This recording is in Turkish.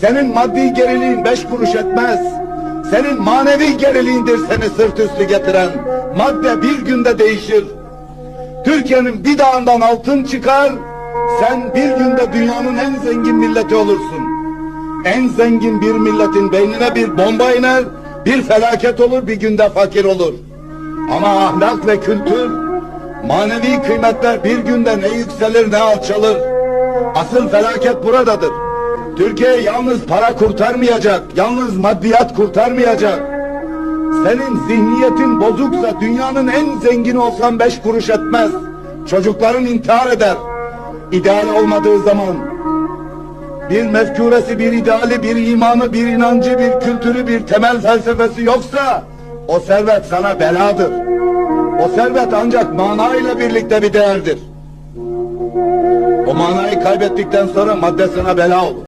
Senin maddi geriliğin beş kuruş etmez. Senin manevi geriliğindir seni sırt üstü getiren. Madde bir günde değişir. Türkiye'nin bir dağından altın çıkar, sen bir günde dünyanın en zengin milleti olursun. En zengin bir milletin beynine bir bomba iner, bir felaket olur, bir günde fakir olur. Ama ahlak ve kültür, manevi kıymetler bir günde ne yükselir ne alçalır. Asıl felaket buradadır. Türkiye yalnız para kurtarmayacak, yalnız maddiyat kurtarmayacak. Senin zihniyetin bozuksa dünyanın en zengini olsan beş kuruş etmez. Çocukların intihar eder. İdeal olmadığı zaman bir mefkuresi, bir ideali, bir imanı, bir inancı, bir kültürü, bir temel felsefesi yoksa o servet sana beladır. O servet ancak manayla birlikte bir değerdir. O manayı kaybettikten sonra madde sana bela olur.